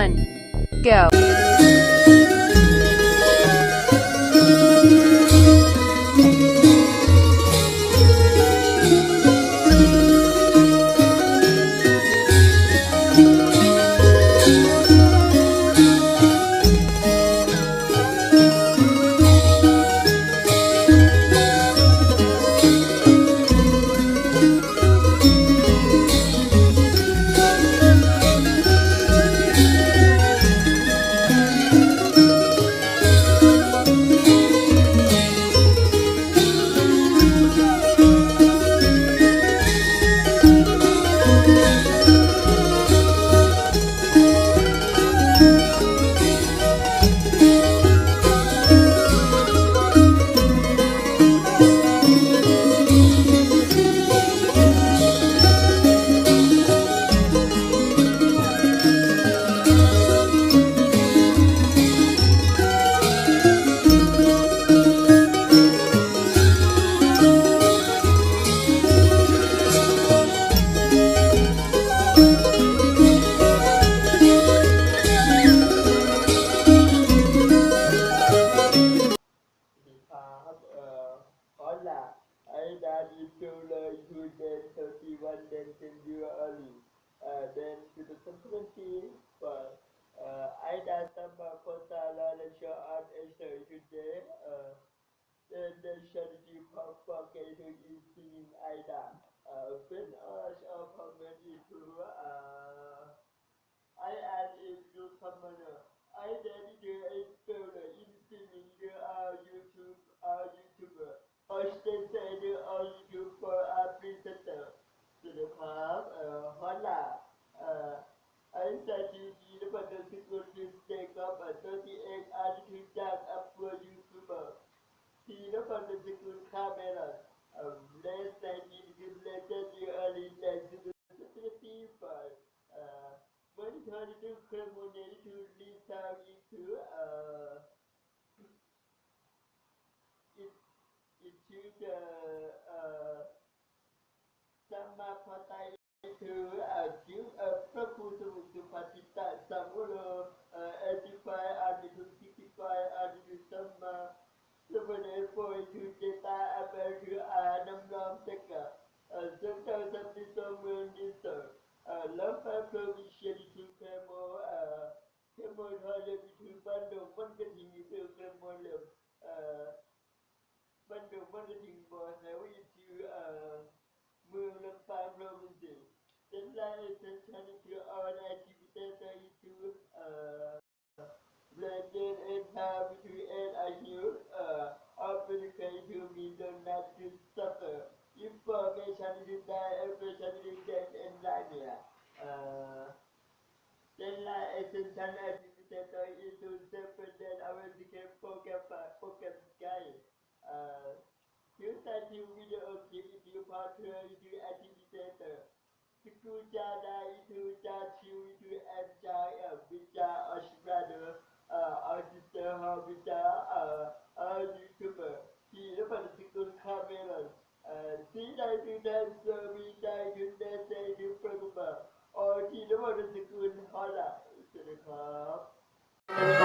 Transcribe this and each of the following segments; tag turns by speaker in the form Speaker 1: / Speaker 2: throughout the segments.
Speaker 1: one, go.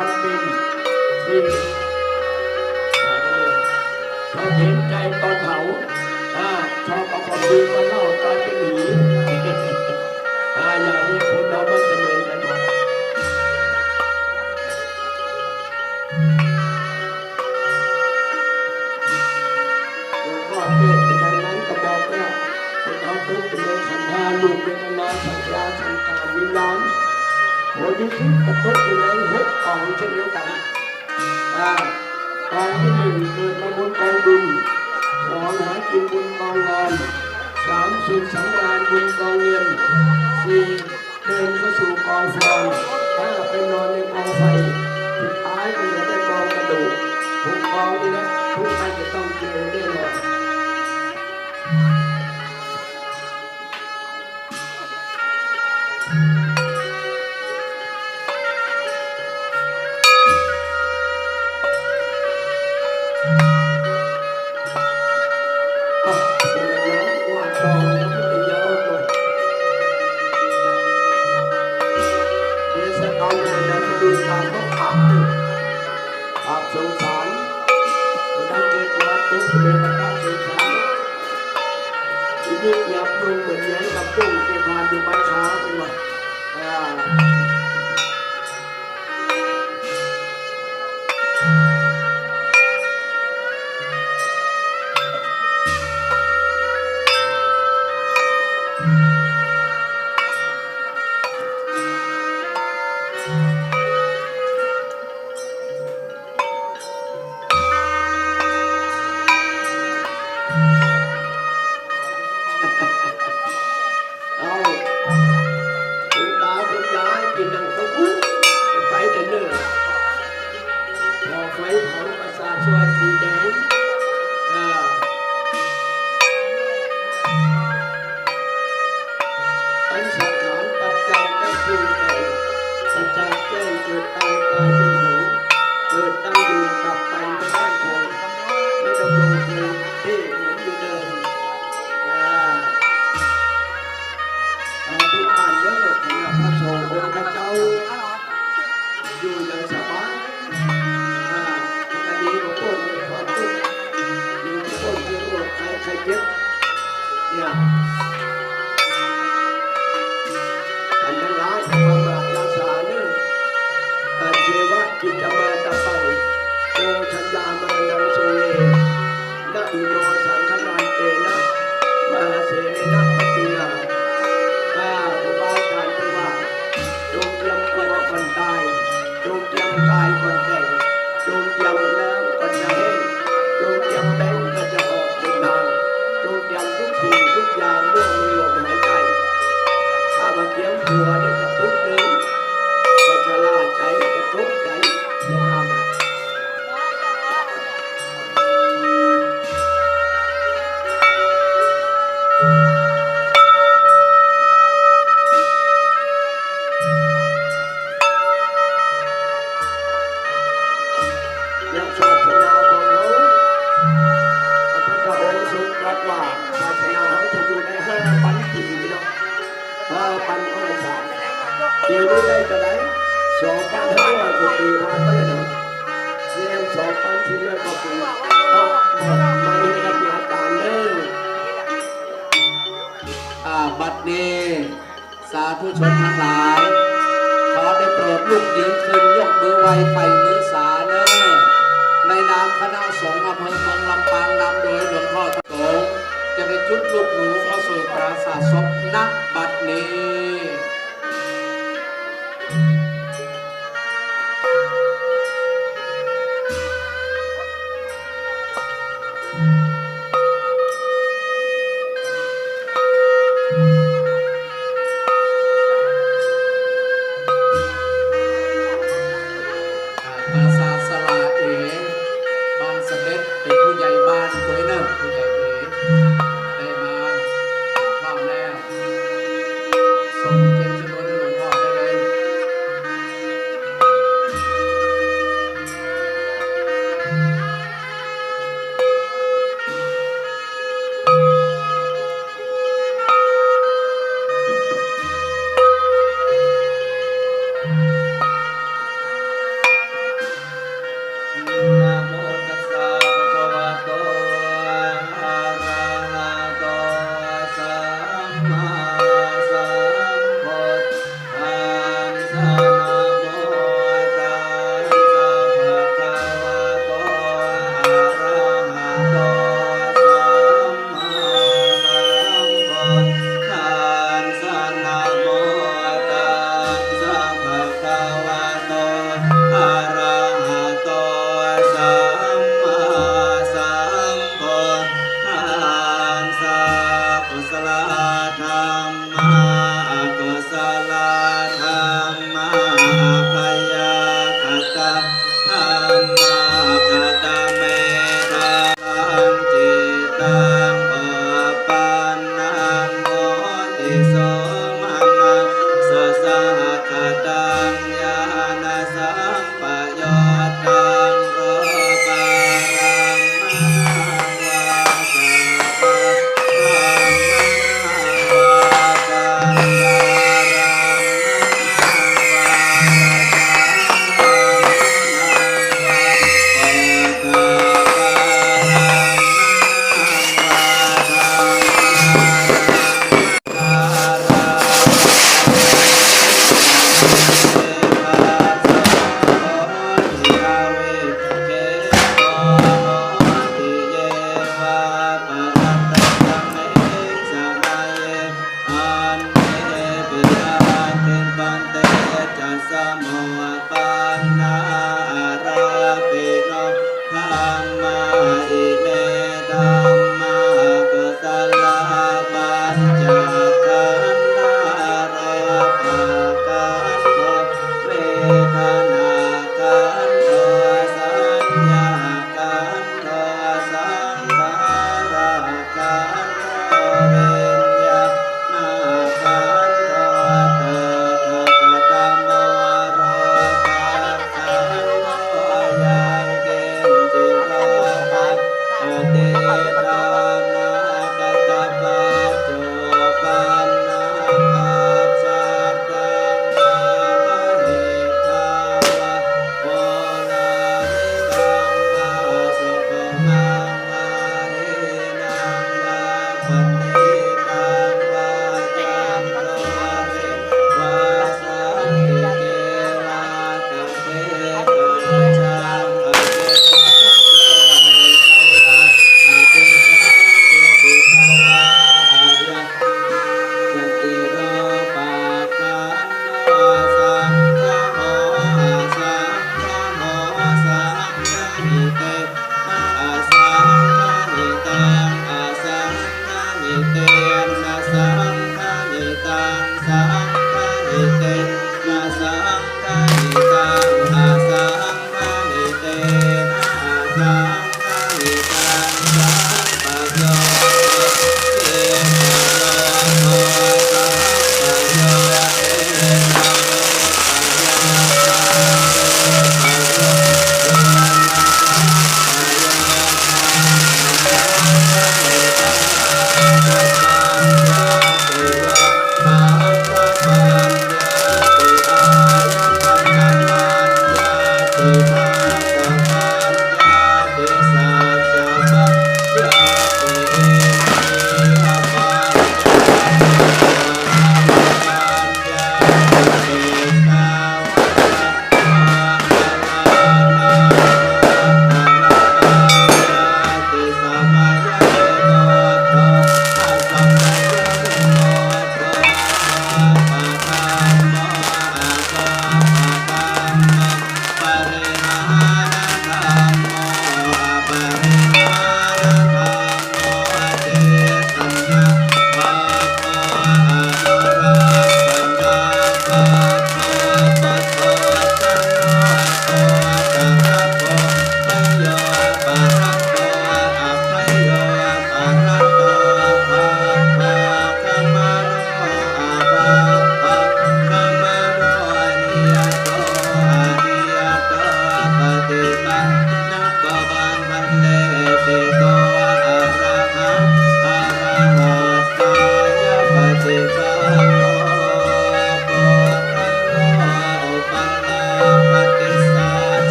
Speaker 2: อนบิ
Speaker 3: นบิอเห็นใจตอนเผาชอบเอาควดีมาเล่ากายเป็นหีอย่างนี้คนเราไม่จะเหมือนกันลูกเวทนาสัญญาสังการวิลางโหดิคิดตะกบอยู่ในหัว con xin hiếu cảnh à, con cái điều người mong muốn con đừng con hỏi chuyện quân con ngồi sớm xin sẵn lan quân con nhìn xin thêm có sự con phồn đó là cái nơi nên con phải ai cũng để con là đủ. Cũng con đi đó cũng ai cái tâm chịu đi rồi ครับสงสารตั้นเกิดตุ๊กเกิดมาสงสารชีวิตอยาปรุงเหมือนเหนกับตุ้งเก็บพานอยู่ใบขาเป็ว่า Obrigado. ห
Speaker 4: ลาย ขอได้โปรดลูกหญิงคืนยกมือไวไปมือสาเนอในนามคณะสงฆ์อำเภอเมืองลำปางนำโดยหลวงพ่อโตงจะได้จุดลูกหนูเข้าสู่ปราสาทศพนักบัดนี้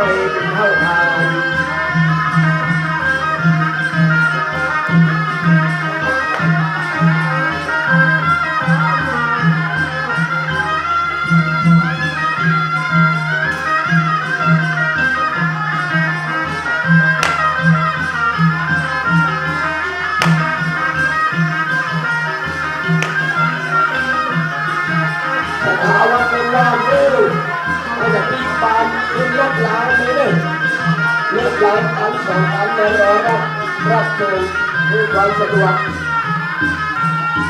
Speaker 3: Bye.
Speaker 5: રાખશું હું ભાવ શકું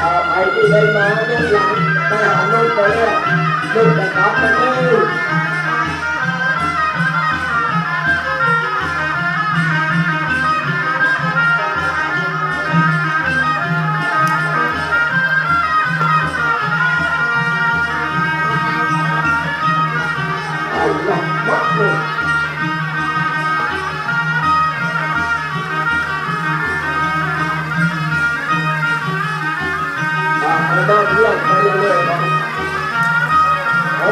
Speaker 5: આ ભાઈથી ભાઈ માણસ પણ આનો પડે તો તકા પડે บ้านเพื่อนไปเรื่อยๆนะโอ้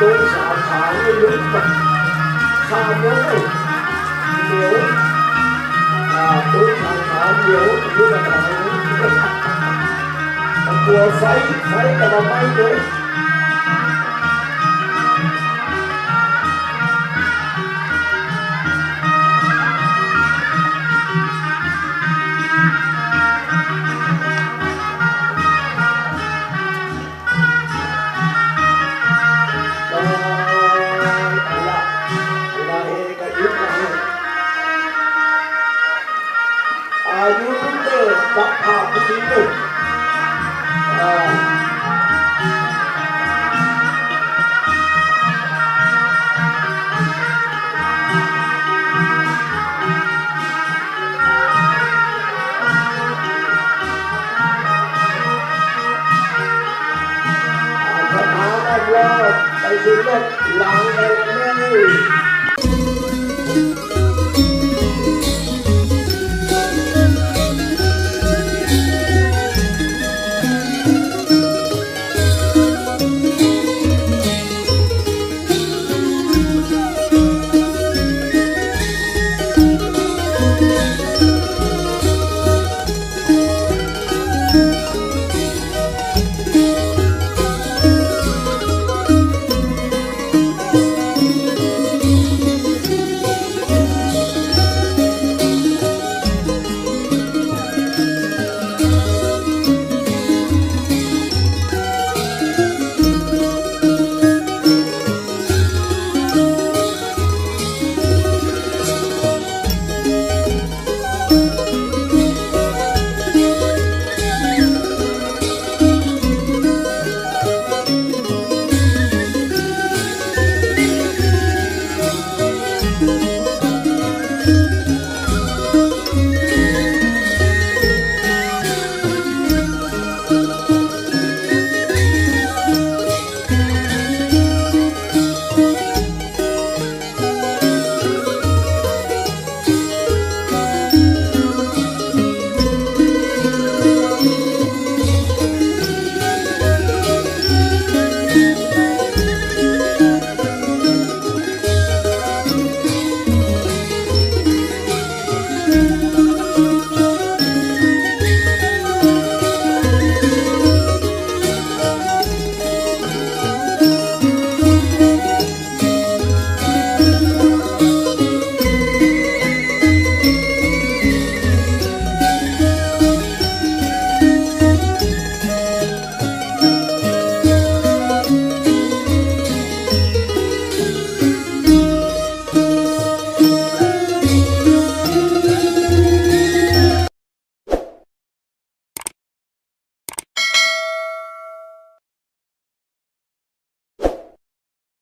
Speaker 3: ตัวสาวขาไม่ลึกแบสาวเลยเหนียวอาตัวสาวขาเหนียวยืดอะไรกลัวไฟไฟกระไม้เลย 유분들 막파 부신들 Hãy subscribe cho kênh Ghiền Mì Gõ Để không bỏ lỡ những video hấp dẫn